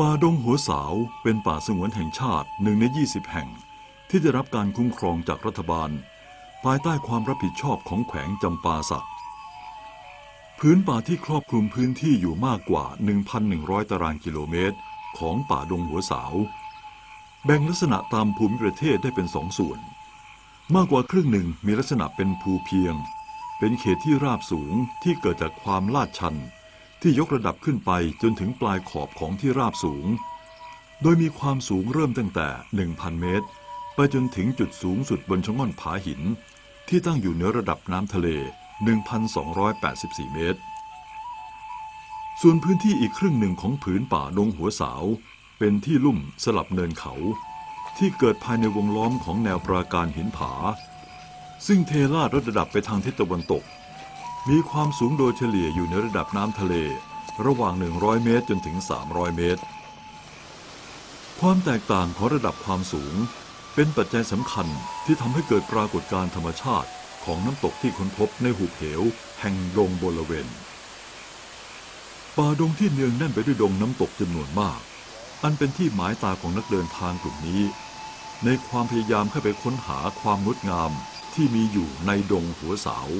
ป่าดงหัวสาวเป็นป่าสงวนแห่งชาติหนึ่งใน20 แห่ง ที่ได้รับการคุ้มครองจากรัฐบาล ภายใต้ความรับผิดชอบของแขวงจำปาสักพื้นป่าที่ครอบคลุมพื้นที่อยู่มากกว่า 1,100 ตารางกิโลเมตร ของป่าดงหัวสาว แบ่งลักษณะตามภูมิประเทศได้เป็นสองส่วน มากกว่าครึ่งหนึ่งมีลักษณะเป็นภูเพียง เป็นเขตที่ราบสูงที่เกิดจากความลาดชัน ที่ยกระดับขึ้นไปจนถึงปลายขอบของที่ราบสูง โดยมีความสูงเริ่มตั้งแต่ 1,000 เมตร ไปจนถึงจุดสูงสุดบนชะง่อนผาหิน ที่ตั้งอยู่เหนือระดับน้ำทะเล 1,284 เมตร ส่วนพื้นที่อีกครึ่งหนึ่งของผืนป่าดงหัวสาว เป็นที่ลุ่มสลับเนินเขา ที่เกิดภายในวงล้อมของแนวปราการหินผา ซึ่งเทลาดระดับไปทางทิศตะวันตก มีความสูงโดยเฉลี่ยอยู่ในระดับน้ำทะเล ระหว่าง 100 เมตรจนถึง 300 เมตร ความแตกต่างของระดับความสูง เป็นปัจจัยสำคัญที่ทำให้เกิดปรากฏการณ์ธรรมชาติของน้ำตกที่ค้นพบในหุบเหว แห่งดงบริเวณป่าดงที่เนืองแน่นไปด้วยดงน้ำตกจำนวนมาก อันเป็นที่หมายตาของนักเดินทางกลุ่มนี้ ในความพยายามเข้าไปค้นหาความงดงามที่มีอยู่ในดงหัวสาว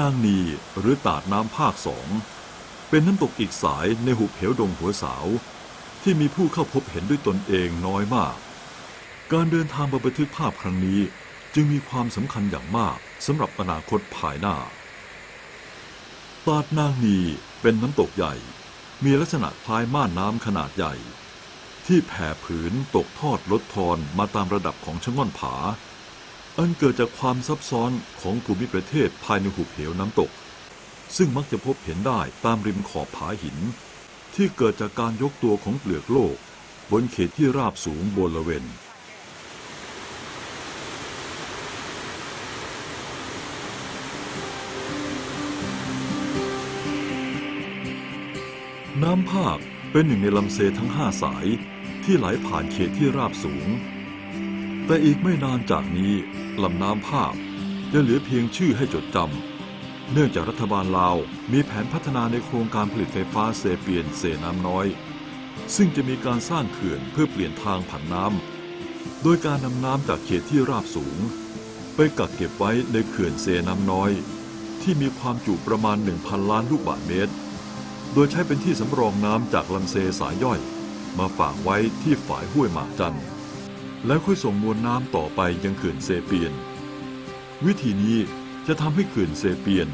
นางนีหรือตาดน้ำภาคสอง เป็นน้ำตกอีกสายในหุบเหวดงหัวสาว ที่มีผู้เข้าพบเห็นด้วยตนเองน้อยมาก การเดินทางมาบันทึกภาพครั้งนี้จึงมีความสำคัญอย่างมากสำหรับอนาคตภายหน้า ตาดนางนีเป็นน้ำตกใหญ่ มีลักษณะคล้ายม่านน้ำขนาดใหญ่ ที่แผ่ผืนตกทอดลดทอนมาตามระดับของชะง่อนผา อันเกิดจากความซับซ้อนของภูมิประเทศภายในหุบเหวน้ำตก ซึ่งมักจะพบเห็นได้ตามริมขอบผาหิน ที่เกิดจากการยกตัวของเปลือกโลก บนเขตที่ราบสูงบริเวณน้ำภาคเป็นหนึ่งในลำเซทั้งห้าสายที่ไหลผ่านเขตที่ราบสูง แต่อีกไม่นานจากนี้ลำน้ำภาคจะเหลือเพียงชื่อให้จดจำ เนื่องจากรัฐบาลลาวมีแผนพัฒนาในโครงการผลิตไฟฟ้าเซเปียนเซน้ำน้อย ซึ่งจะมีการสร้างเขื่อนเพื่อเปลี่ยนทางผันน้ำโดยการนำน้ำจากเขตที่ราบสูง ไปกักเก็บไว้ในเขื่อนเซน้ำน้อย ที่มีความจุประมาณ 1,000 ล้านลูกบาศก์เมตร โดยใช้เป็นที่สำรองน้ำจากลำเซสายย่อย มาฝากไว้ที่ฝ่ายห้วยหมากจันทร์ แล้วค่อยส่งมวลน้ำต่อไปยังเขื่อนเซเปียน วิธีนี้จะทำให้เขื่อนเซเปียน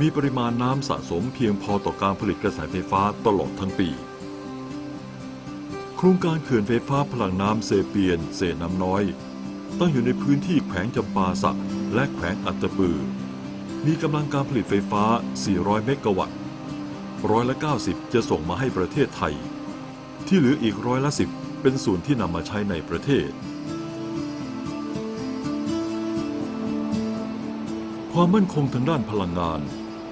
มีปริมาณน้ำสะสมเพียงพอต่อการผลิตกระแสไฟฟ้าตลอดทั้งปี โครงการเขื่อนไฟฟ้าพลังน้ำเซเปียนเซน้ำน้อย ตั้งอยู่ในพื้นที่แขวงจำปาสักและแขวงอัตตปือ มีกำลังการผลิตไฟฟ้า 400 เมกะวัตต์ร้อยละ 90 จะส่งมาให้ประเทศไทย ที่เหลืออีกร้อยละ 10 เป็นส่วนที่นำมาใช้ในประเทศ ความมั่นคงทางด้านพลังงาน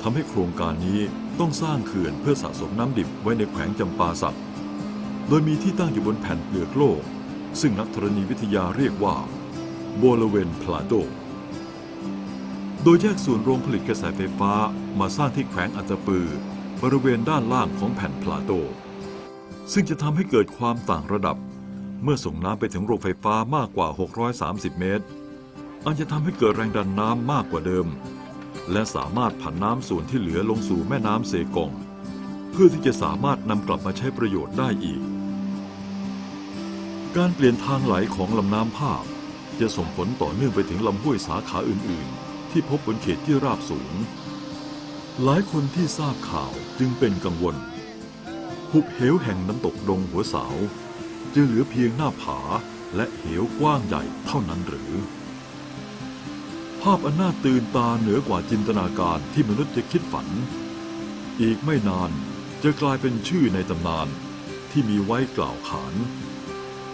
ทำให้โครงการนี้ต้องสร้างเขื่อนเพื่อสะสมน้ำดิบไว้ในแขวงจำปาสักโดยมีที่ตั้งอยู่บนแผ่นเปลือกโลก ซึ่งนักธรณีวิทยาเรียกว่าโบลเวนพลาโดโดยแยกส่วนโรงผลิตกระแสไฟฟ้ามาสร้างที่แขวงอัตปือ บริเวณด้านล่างของแผ่นพลาโต ซึ่งจะทำให้เกิดความต่างระดับ เมื่อส่งน้ำไปถึงโรงไฟฟ้ามากกว่า 630 เมตร อันจะทำให้เกิดแรงดันน้ำมากกว่าเดิม และสามารถผันน้ำส่วนที่เหลือลงสู่แม่น้ำเซกง เพื่อที่จะสามารถนำกลับมาใช้ประโยชน์ได้อีก การเปลี่ยนทางไหลของลำน้ำภาพ จะส่งผลต่อเนื่องไปถึงลำห้วยสาขาอื่น ๆ ที่พบบนเขตที่ราบสูง หลายคนที่ทราบข่าวจึงเป็นกังวล หุบเหวแห่งน้ำตกดงหัวสาวจะเหลือเพียงหน้าผาและเหวกว้างใหญ่เท่านั้นหรือ ภาพอันน่าตื่นตาเหนือกว่าจินตนาการที่มนุษย์จะคิดฝัน อีกไม่นานจะกลายเป็นชื่อในตำนานที่มีไว้กล่าวขาน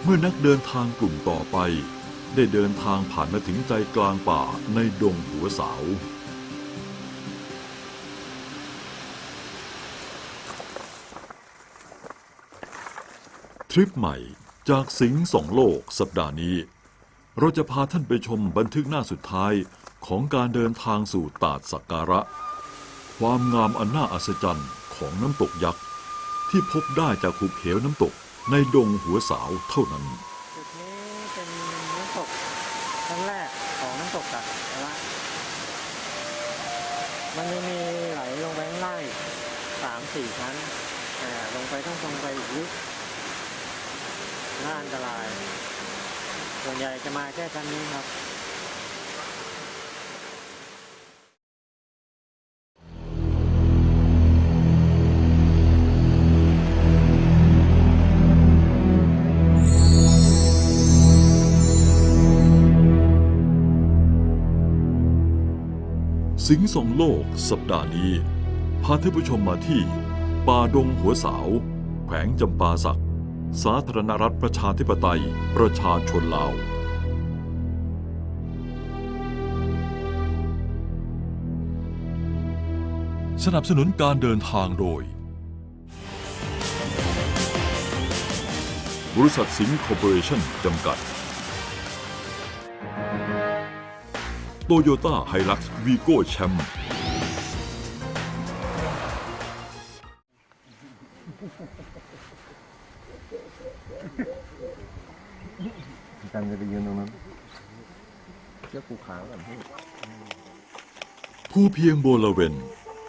เมื่อนักเดินทางกลุ่มต่อไป ได้เดินทางผ่านมาถึงใจกลางป่าในดงหัวสา ริปใหม่จากสิงห์สองโลกสัปดาห์นี้ เราจะพาท่านไปชมบันทึกหน้าสุดท้ายของการเดินทางสู่ตาดสักการะ ความงามอันน่าอัศจรรย์ของน้ำตกยักษ์ ที่พบได้จากหุบเหวน้ำตกในดงหัวสาวเท่านั้น จุดนี้เป็นน้ำตกชั้นแรกของน้ำตกตัดละมันยังมีไหลลงไปข้างล่างอีกสามสี่ชั้นแต่ลงไปต้องลงไปอีกลึก น่าอันตราย ส่วนใหญ่จะมาแค่ชั้นนี้ครับสิงสองโลกสัปดาห์นี้ พาท่านผู้ชมมาที่ ป่าดงหัวสาว แขวงจำปาสัก สาธารณรัฐประชาธิปไตย ประชาชนลาว สนับสนุนการเดินทางโดย บริษัทสิงห์คอร์ปอเรชั่นจำกัด โตโยต้าไฮลักซ์วีโก้แชมป์ ผูกขาก่อนพี่ผู้เพียงโบลาเวน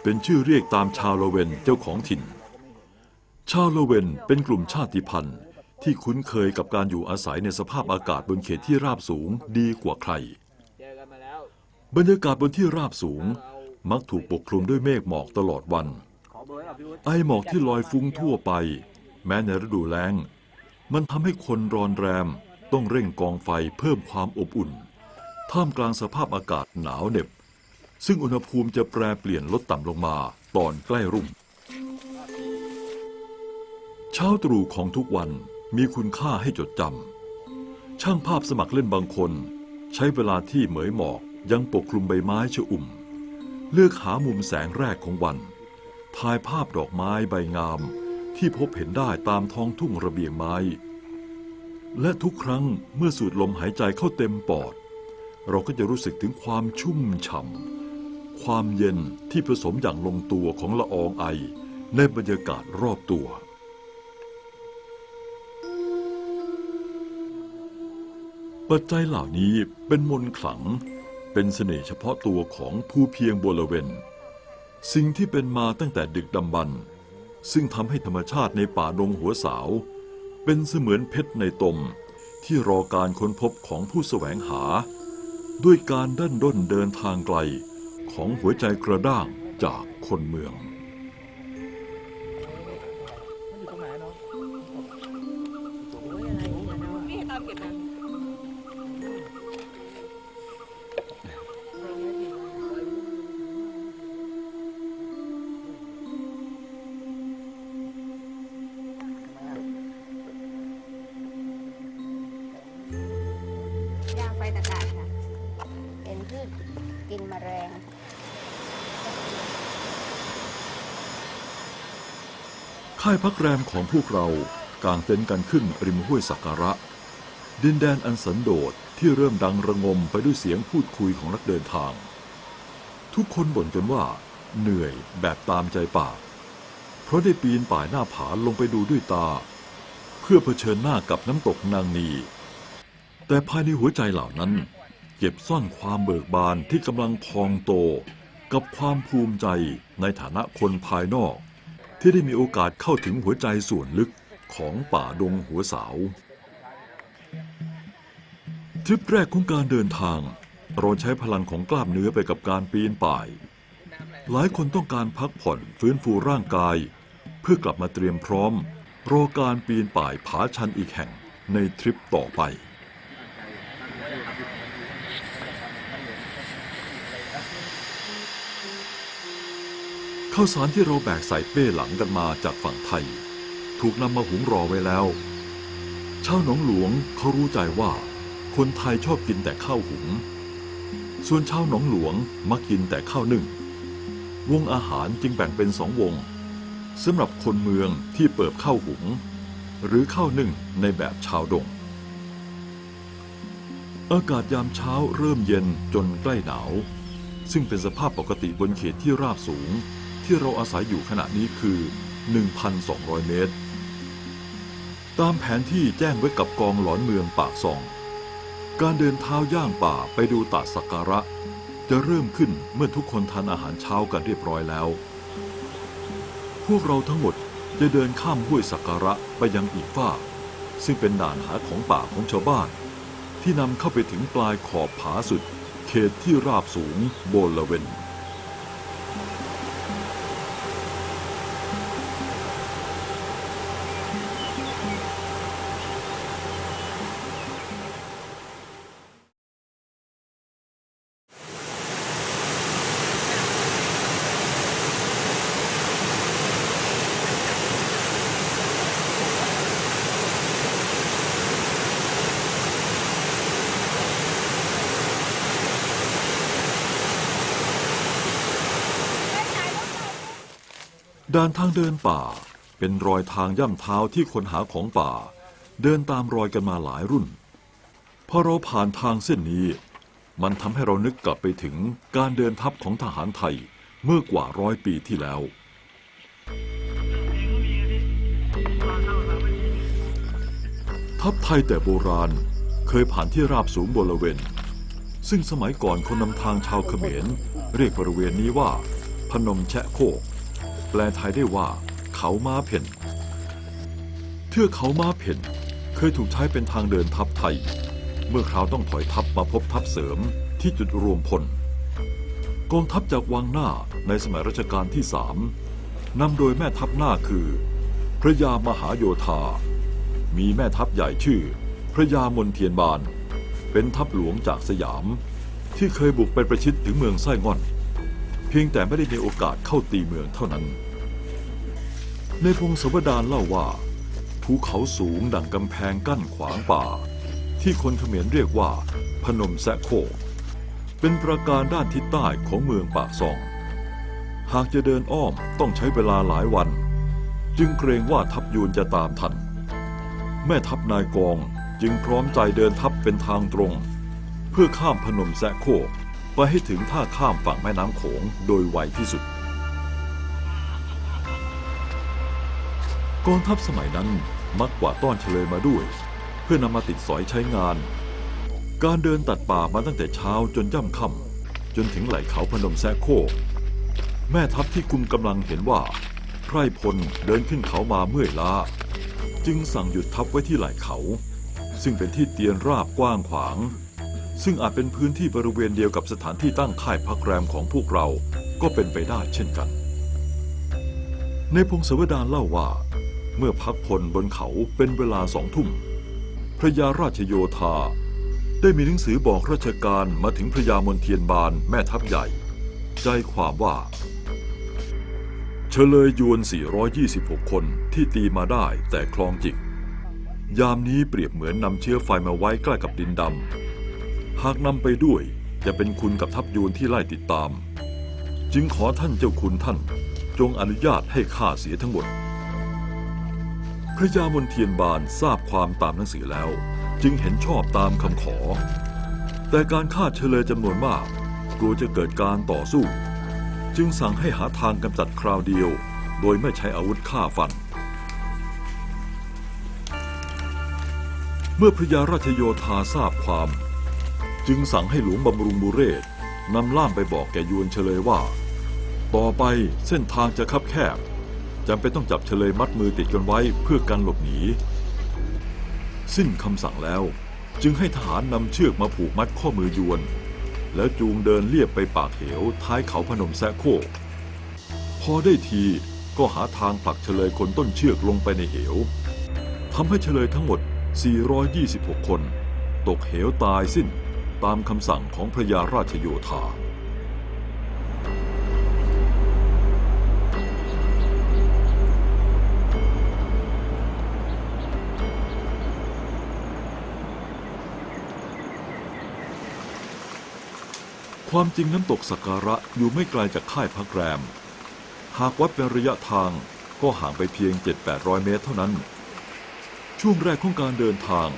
เป็นชื่อเรียกตามชาวละเวนเจ้าของถิ่น ชาวละเวนเป็นกลุ่มชาติพันธุ์ ที่คุ้นเคยกับการอยู่อาศัยในสภาพอากาศบนเขตที่ราบสูงดีกว่าใคร บรรยากาศบนที่ราบสูงมักถูกปกคลุมด้วยเมฆหมอกตลอดวัน ไอหมอกที่ลอยฟุ้งทั่วไป แม้ในฤดูแล้ง มันทำให้คนรอนแรมต้องเร่งกองไฟเพิ่มความอบอุ่น ท่ามกลางสภาพอากาศหนาวเหน็บ ซึ่งอุณหภูมิจะแปรเปลี่ยนลดต่ำลงมาตอนใกล้รุ่ง เช้าตรู่ของทุกวันมีคุณค่าให้จดจำ ช่างภาพสมัครเล่นบางคน ใช้เวลาที่เหมยหมอกยังปกคลุมใบไม้ชอุ่ม เลือกหามุมแสงแรกของวันถ่ายภาพดอกไม้ใบงามที่พบเห็นได้ตามท้องทุ่งระเบียงไม้ และทุกครั้งเมื่อสูดลมหายใจเข้าเต็มปอด เราก็จะรู้สึกถึงความชุ่มฉ่ำความเย็นที่ผสมอย่างลงตัวของละอองไอ ในบรรยากาศรอบตัว ปัจจัยเหล่านี้เป็นมนต์ขลัง เป็นเสน่ห์เฉพาะตัวของผู้เพียงบริเวณสิ่งที่เป็นมาตั้งแต่ดึกดำบรรพ์ซึ่งทำให้ธรรมชาติในป่าดงหัวสาว เป็นเสมือนเพชรในตมที่รอการค้นพบของผู้แสวงหา ด้วยการดันด้นเดินทางไกลของหัวใจกระด้างจากคนเมือง ค่ายพักแรมของพวกเรากางเต็นท์กันขึ้นริมห้วยสักการะ ดินแดนอันสันโดษที่เริ่มดังระงมไปด้วยเสียงพูดคุยของนักเดินทาง ทุกคนบ่นกันว่า เหนื่อยแบบตามใจปาก เพราะได้ปีนป่ายหน้าผาลงไปดูด้วยตา เพื่อเผชิญหน้ากับน้ำตกนางนี แต่ภายในหัวใจเหล่านั้น เก็บซ่อนความเบิกบานที่กำลังพองโต กับความภูมิใจในฐานะคนภายนอก ที่ได้มีโอกาสเข้าถึงหัวใจส่วนลึกของป่าดงหัวสาวทริปแรกของการเดินทางเราใช้พลังของกล้ามเนื้อไปกับการปีนป่าย หลายคนต้องการพักผ่อนฟื้นฟูร่างกาย เพื่อกลับมาเตรียมพร้อมรอการปีนป่ายผาชันอีกแห่งในทริปต่อไป ข้าวสารที่เราแบกใส่เป้หลังกันมาจากฝั่งไทย ถูกนำมาหุงรอไว้แล้ว ชาวหนองหลวงเขารู้ใจว่า คนไทยชอบกินแต่ข้าวหุง ส่วนชาวหนองหลวงมักกินแต่ข้าวนึ่ง วงอาหารจึงแบ่งเป็นสองวงสำหรับคนเมืองที่เปิบข้าวหุง หรือข้าวนึ่งในแบบชาวดง อากาศยามเช้าเริ่มเย็นจนใกล้หนาว ซึ่งเป็นสภาพปกติบนเขตที่ราบสูง ที่เราอาศัยอยู่ขณะนี้คือ 1,200 เมตร ตามแผนที่แจ้งไว้กับกองหลอนเมืองปากซอง การเดินเท้าย่างป่าไปดูตาสักการะ จะเริ่มขึ้นเมื่อทุกคนทานอาหารเช้ากันเรียบร้อยแล้ว พวกเราทั้งหมดจะเดินข้ามห้วยสักการะไปยังอีกฝ้ากซึ่งเป็นด่านหาของป่าของชาวบ้าน ที่นำเข้าไปถึงปลายขอบผาสุด เขตที่ราบสูงโบลเวน ด่านทางเดินป่า เป็นรอยทางย่ำเท้าที่คนหาของป่า เดินตามรอยกันมาหลายรุ่น พอเราผ่านทางเส้นนี้ มันทำให้เรานึกกลับไปถึงการเดินทัพของทหารไทยเมื่อกว่าร้อยปีที่แล้ว ทัพไทยแต่โบราณเคยผ่านที่ราบสูงบริเวณ ซึ่งสมัยก่อนคนนำทางชาวเขมร เรียกบริเวณนี้ว่า พนมแชะโคก แปลไทยได้ว่า เขาม้าเพ่น เทือกเขาม้าเพ่น เคยถูกใช้เป็นทางเดินทัพไทย เมื่อคราวต้องถอยทัพมาพบทัพเสริมที่จุดรวมพล กองทัพจากวังหน้าในสมัยรัชกาลที่สามนำโดยแม่ทัพหน้าคือ พระยามหาโยธา มีแม่ทัพใหญ่ชื่อ พระยามนเทียนบาน เป็นทัพหลวงจากสยาม ที่เคยบุกไปประชิดถึงเมืองไส้ง่อน เพียงแต่ไม่ได้มีโอกาสเข้าตีเมืองเท่านั้น ในพงศาวดารเล่าว่า ภูเขาสูงดังกำแพงกั้นขวางป่า ที่คนเขมรเรียกว่า พนมแซะโค เป็นประการด้านทิศใต้ของเมืองปากซอง หากจะเดินอ้อมต้องใช้เวลาหลายวัน จึงเกรงว่าทัพยูนจะตามทัน แม่ทัพนายกองจึงพร้อมใจเดินทัพเป็นทางตรง เพื่อข้ามพนมแซะโค ไปให้ถึงท่าข้ามฝั่งแม่น้ำโขงโดยไวที่สุด กองทัพสมัยนั้นมักกว่าต้อนเฉลยมาด้วย เพื่อนำมาติดสอยใช้งาน การเดินตัดป่ามาตั้งแต่เช้าจนย่ำค่ำจนถึงไหล่เขาพนมแซโคกแม่ทัพที่คุมกำลังเห็นว่าไพร่พลเดินขึ้นเขามาเมื่อยล้า จึงสั่งหยุดทัพไว้ที่ไหล่เขา ซึ่งเป็นที่เตียนราบกว้างขวาง ซึ่งอาจเป็นพื้นที่บริเวณเดียวกับสถานที่ตั้งค่ายพักแรมของพวกเราก็เป็นไปได้เช่นกัน ในพงศวดารเล่าว่า เมื่อพักพลบนเขาเป็นเวลาสองทุ่ม พระยาราชโยธา ได้มีหนังสือบอกราชการมาถึงพระยามนเทียนบานแม่ทัพใหญ่ ใจความว่าเฉลยยวน 426 คนที่ตีมาได้แต่คลองจิก ยามนี้เปรียบเหมือนนำเชื้อไฟมาไว้ใกล้กับดินดำ หากนำไปด้วยจะเป็นคุณกับทัพยูนที่ไล่ติดตาม จึงขอท่านเจ้าคุณท่าน จงอนุญาตให้ข้าเสียทั้งหมด พระยามนเทียนบานทราบความตามหนังสือแล้ว จึงเห็นชอบตามคำขอ แต่การฆ่าเฉลยจำนวนมาก กลัวจะเกิดการต่อสู้ จึงสั่งให้หาทางกำจัดคราวเดียว โดยไม่ใช้อาวุธฆ่าฟัน เมื่อพระยาราชโยธาทราบความ จึงสั่งให้หลวงบำรุงบุเรศนำล่ามไปบอกแกยวนเฉลยว่า ต่อไปเส้นทางจะคับแคบจำเป็นต้องจับเฉลยมัดมือติดกันไว้เพื่อกันหลบหนี สิ้นคำสั่งแล้วจึงให้ทหารนำเชือกมาผูกมัดข้อมือยวน แล้วจูงเดินเลียบไปปากเหวท้ายเขาพนมแซะโคกพอได้ทีก็หาทางผลักเฉลยคนต้นเชือกลงไปในเหวทำให้เฉลยทั้งหมด 426 คน ตกเหวตายสิ้น ตามคำสั่งของพระยาราชโยธา ความจริงน้ำตกสักการะอยู่ไม่ไกลจากค่ายพักแรม หากวัดเป็นระยะทางก็ห่างไปเพียง 7-800 เมตรเท่านั้น ช่วงแรกของการเดินทาง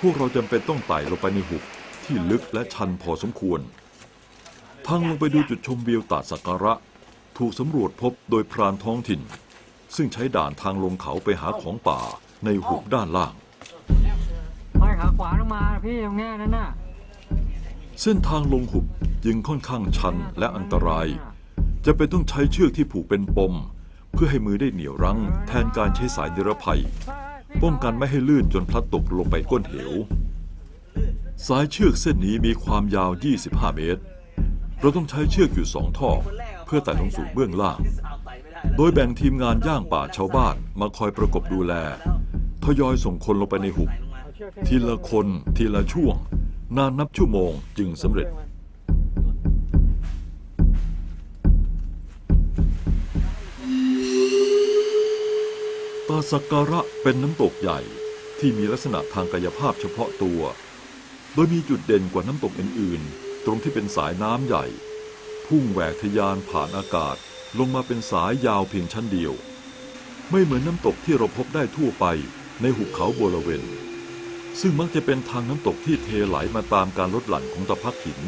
พวกเราจำเป็นต้องไต่ลงไปในหุบ ที่ลึกและชันพอสมควร ทางลงไปดูจุดชมวิวตาดสักการะ ถูกสำรวจพบโดยพรานท้องถิ่น ซึ่งใช้ด่านทางลงเขาไปหาของป่าในหุบด้านล่าง ห้อยขาขวาลงมาพี่ตรงเนี้ยนั่นน่ะเส้นทางลงหุบจึงค่อนข้างชันและอันตราย จะเป็นต้องใช้เชือกที่ผูกเป็นปม เพื่อให้มือได้เหนี่ยวรั้ง แทนการใช้สายนิรภัย ป้องกันไม่ให้ลื่นจนพลัดตกลงไปก้นเหว สายเชือกเส้นนี้มีความยาว 25 เมตร เราต้องใช้เชือกอยู่สองท่อ เพื่อไต่ลงสู่เบื้องล่าง โดยแบ่งทีมงานย่างป่าชาวบ้านมาคอยประกบดูแล ทยอยส่งคนลงไปในหุบ ทีละคนทีละช่วง นานนับชั่วโมงจึงสำเร็จตาสักการะเป็นน้ำตกใหญ่ที่มีลักษณะทางกายภาพเฉพาะตัว โดยมีจุดเด่นกว่าน้ำตกอื่นๆ ตรงที่เป็นสายน้ำใหญ่ พุ่งแหวกทะยานผ่านอากาศลงมาเป็นสายยาวเพียงชั้นเดียว ไม่เหมือนน้ำตกที่เราพบได้ทั่วไปในหุบเขาโบลาเวนซึ่งมักจะเป็นทางน้ำตกที่เทไหลมาตามการลดหลั่นของตะพักหิน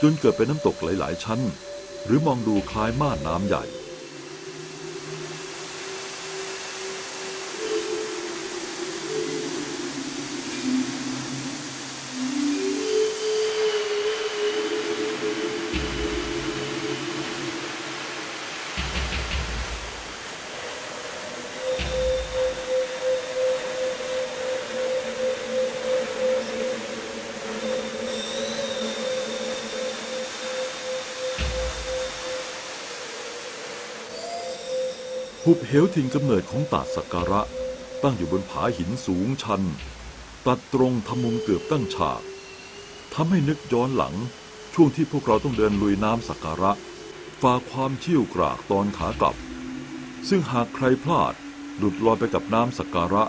จนเกิดเป็นน้ำตกหลาย ๆ ชั้น หรือมองดูคล้ายม่านน้ำใหญ่ เหวถิ่นกำเนิดของตาดสักการะ ตั้งอยู่บนผาหินสูงชัน ตัดตรงทำมุมเกือบตั้งฉากทำให้นึกย้อนหลัง ช่วงที่พวกเราต้องเดินลุยน้ำสักการะฝ่าความเชี่ยวกรากตอนขากลับ ซึ่งหากใครพลาดหลุดลอยไปกับน้ำสักการะ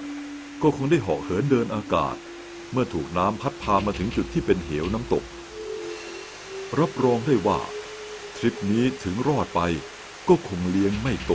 ก็คงได้เหาะเหินเดินอากาศ เมื่อถูกน้ำพัดพามาถึงจุดที่เป็นเหวน้ำตก รับรองได้ว่า ทริปนี้ถึงรอดไปก็คงเลี้ยงไม่โต